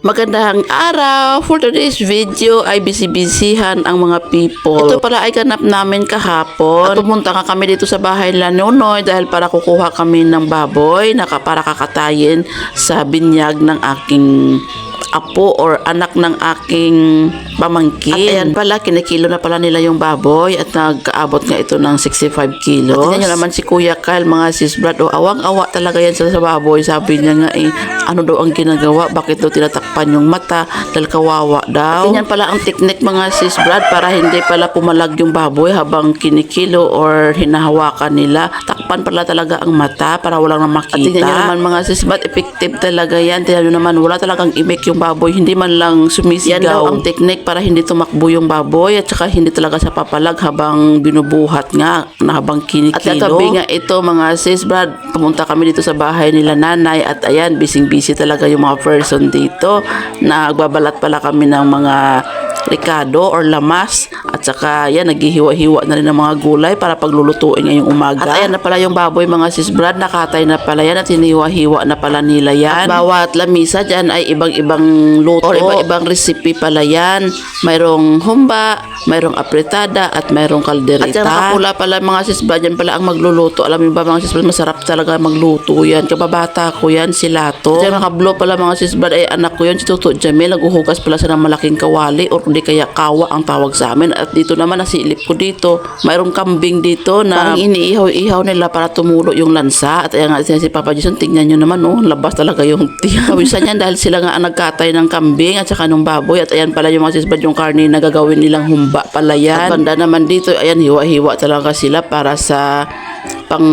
Magandang araw! For today's video ay busy-busyhan ang mga people. Ito pala ay ganap namin kahapon. At pumunta ka kami dito sa bahay nila Nonoy dahil para kukuha kami ng baboy na para kakatayin sa binyag ng aking apo or anak ng aking pamangkin. At ayan pala, kinikilo na pala nila yung baboy at nagkaabot nga ito ng 65 kilos. At tingnan nyo naman si Kuya Kyle, mga sis Brad, o awang-awa talaga yan sa baboy. Sabi niya nga eh, ano daw ang ginagawa? Bakit daw tinatakpan yung mata? Dahil kawawa daw. At ganyan pala ang technique mga sis Brad para hindi pala pumalag yung baboy habang kinikilo or hinahawakan nila. Takpan pala talaga ang mata para walang na makita. At tingnan nyo naman mga sis Brad, effective talaga yan. Tingnan nyo naman, wala talagang imik yung baboy. Hindi man lang sumisigaw. Yan daw ang technique para hindi tumakbo yung baboy at saka hindi talaga sa papalag habang binubuhat nga na habang kinikilo. At katabi nga ito mga sis Brad, pumunta kami dito sa bahay nila nanay at ayan, busy-busy talaga yung mga person dito. Nagbabalat pala kami ng mga ricado or lamas at saka yan naghihiwa-hiwa na rin ng mga gulay para paglulutuin ngayong umaga. At ayan na pala yung baboy mga sis Brad, nakatay na pala yan at hiniwa-hiwa na pala nila yan. At bawat lamisa dyan ay ibang-ibang luto or ibang-ibang recipe pala yan. Mayroong humba, mayroong apretada at mayroong kaldereta. At yung nakapula pala mga sis Brad, yan pala ang magluluto. Alam mo ba mga sis Brad, masarap talaga magluto yan. Kababata ko yan, si Lato. At yung nakablo pala mga sis Brad, ay anak ko yan, si Tuto Jamil. Naguhugas pala ng malaking kawali or hindi kaya kawa ang tawag sa amin. At dito naman nasilip ko dito, mayroong kambing dito na parang iniihaw-ihaw nila para tumulo yung lansa. At ayan nga si Papa Jason, tingnan nyo naman, oh, labas talaga yung tiyan. Pawisan yan dahil sila nga ang nagkatay ng kambing at saka ng baboy. At ayan pala yung mga sisbad yung karne na gagawin nilang humba pala yan. At banda naman dito, ayan, hiwa-hiwa talaga sila para sa pang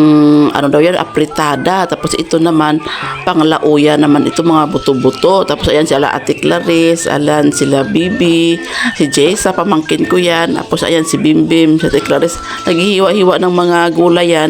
ano daw yan apritada. Tapos ito naman pang lauya naman ito mga buto-buto. Tapos ayan sila Ate Clarice alan sila Bibi si Jessa pamangkin ko yan. Tapos ayan si Bimbim si Ate Clarice. Naghihiwa-hiwa ng mga gulay yan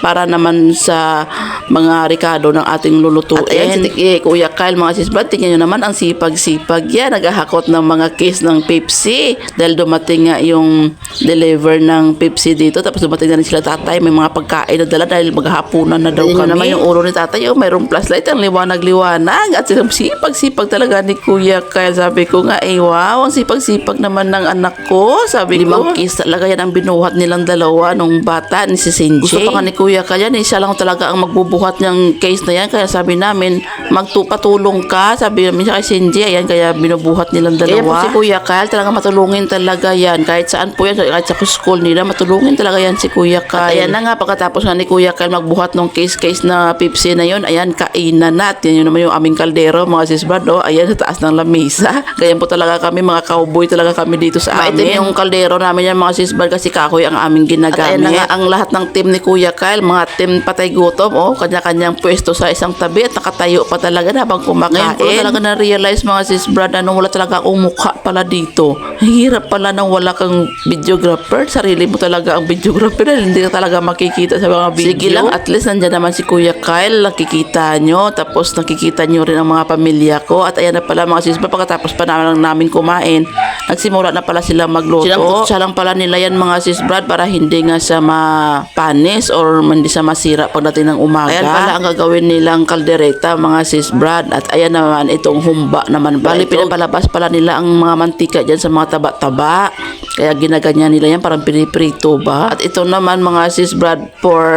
para naman sa mga rikado ng ating lulutuin. At ayan, si eh, Kuya Kyle, mga sisbad, tingnan nyo naman ang sipag-sipag yan. Naghahakot ng mga case ng Pepsi. Dahil dumating nga yung deliver ng Pepsi dito. Tapos dumating na rin sila tatay. May mga pagkain na dala dahil maghahapunan na daw kami. naman yung ulo ni tatay. Oh, mayroong flashlight. Ang liwanag-liwanag. At sipag-sipag talaga ni Kuya Kyle. Sabi ko nga, eh wow, ang sipag-sipag naman ng anak ko. Sabi ko, limang case talaga yan ang binuhat nilang dalawa nung bata ni si Sinji. Gusto pa nga ni Kuya Kyle yan. eh, Siya lang talaga ang magbubuhat ng case na yan. Kaya sabi namin, magtupatulong ka. Sabi namin siya kay Sinji. Ayan, kaya binubuhat nilang dalawa. Kaya po si Kuya Kyle, talaga matulungin talaga yan. Kahit saan po yan, kahit sa school nila, matulungin talaga yan si Kuya Kyle. At ayan na nga, pagkatapos nga ni Kuya Kyle magbuhat ng case-case na Pepsi na yun, ayan, kainan na. At yan yun naman yung aming kaldero, mga sis Brad, oh, ayan, sa taas ng lamesa. Kaya po talaga kami, mga cowboy talaga kami dito sa amin. Maitim yung kaldero namin yan, mga sis Brad, kasi kahoy ang aming ginagamit. At ayan na nga, ang lahat ng team ni Kuya Kyle, mga team patay gutom, oh, kanya-kanyang pwesto sa isang tabi at nakatayo pa talaga na habang kumakain. Ngayon ko talaga na-realize mga sis Brad, ano, wala talaga akong mukha pala dito. Hirap pala nang wala kang videographer. Sarili mo talaga ang videographer hindi ka talaga makikita sa mga video. Sige lang, at least nandyan naman si Kuya Kyle, nakikita nyo. Tapos nakikita nyo rin ang mga pamilya ko. At ayan na pala mga sis pagkatapos pa namin, namin kumain, nagsimula na pala sila magluto. Sinangkutsa lang pala nila yan mga sis Brad para hindi nga siya mapanis or hindi siya masira pagdating ng umaga. Ayan pala ang gagawin nilang kaldereta mga sis Brad. At ayan naman itong humba naman. Bali pinapalabas pala nila ang mga mantika dyan sa mga taba-taba. Kaya ginaganyan nila yan parang piniprito ba? At ito naman mga sis Brad for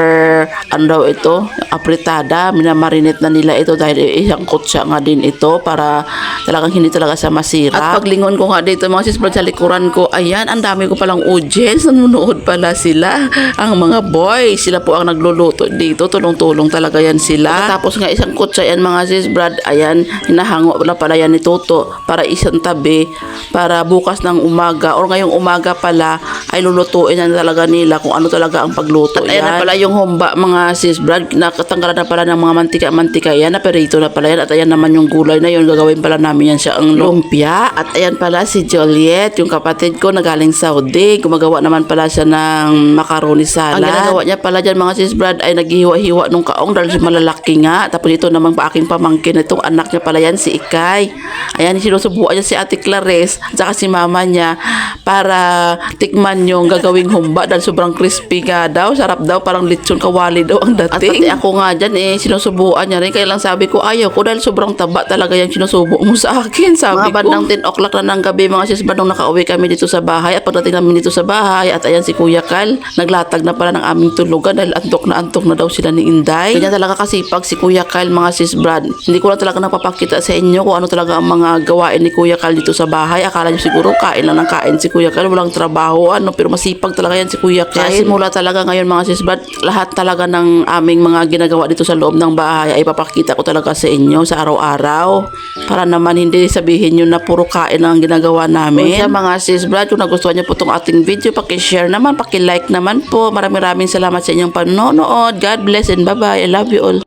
ano daw ito? Apritada. Minamarinate na nila ito dahil isang kutsa nga din ito para talagang hindi talaga sa masira. At paglingon ko nga dito mga sis sa likuran ko, ayan, ang dami ko palang audience. Nanonood pala sila. Ang mga boys, sila po ang nagluluto dito. Tulong-tulong talaga yan sila. Tapos nga isang kutsa yan mga sis Brad, ayan, hinahango pala pala yan ni Toto para isang tabi para bukas ng umaga or ngayong umaga pala ay lulutuin na talaga nila kung ano talaga ang pagluto At ayan na pala yung humba mga sis Brad, nakatanggalan na pala ng mga mantika-mantika. Yan, naperito na pala yan. At ayan naman yung gulay na yun, gagawin pala namin yan siya. Ang lumpia. At ayan pala si Joliet, yung kapatid ko na galing Saudi, gumagawa naman pala siya ng macaroni salad. Ang ginagawa niya pala dyan mga sis Brad ay naghihiwa-hiwa nung kaong dahil malalaki nga. Tapos ito naman pa aking pamangkin, itong anak niya pala yan si Ikay. Ayan, sinusubuan niya si Ate Clarice at saka si mama niya para tikman yung gagawing humba dahil sobrang crispy nga daw. Sarap daw, parang lechon kawali daw ang dating. At pati ako nga dyan eh, sinusubuan niya rin. Kaya lang sabi ko, ayaw ko dahil sobrang taba talaga yung sinusubo mo sa akin. Sabi mga ko. bandang 10 o'clock na ng gabi, mga sis, bandang nakauwi kami dito sa bahay. At pagdating namin dito sa bahay, at ayan si Kuya Kal, naglatag na pala ng aming tulugan dahil antok na antok na daw sila ni Inday. Ganyan talaga kasi pag si Kuya Kal, mga sis Brad, hindi ko na talaga napapakita sa inyo kung ano talaga ang mga gawain ni Kuya Kal dito sa bahay. Akala nyo siguro kain lang ng kain si Kuya Kal, walang trabaho, ano, pero masipag talaga yan si Kuya Kal. Kaya simula talaga ngayon mga sis Brad, lahat talaga ng aming mga ginagawa dito sa loob ng bahay ay papakita ko talaga sa inyo sa araw-araw. Para naman hindi sabihin nyo na puro kain ang ginagawa namin. Kaya mga sis Brad, kung nagustuhan nyo po itong ating video, pakishare naman, pakilike naman po. Maraming maraming salamat sa inyong panonood. God bless and bye-bye. I love you all.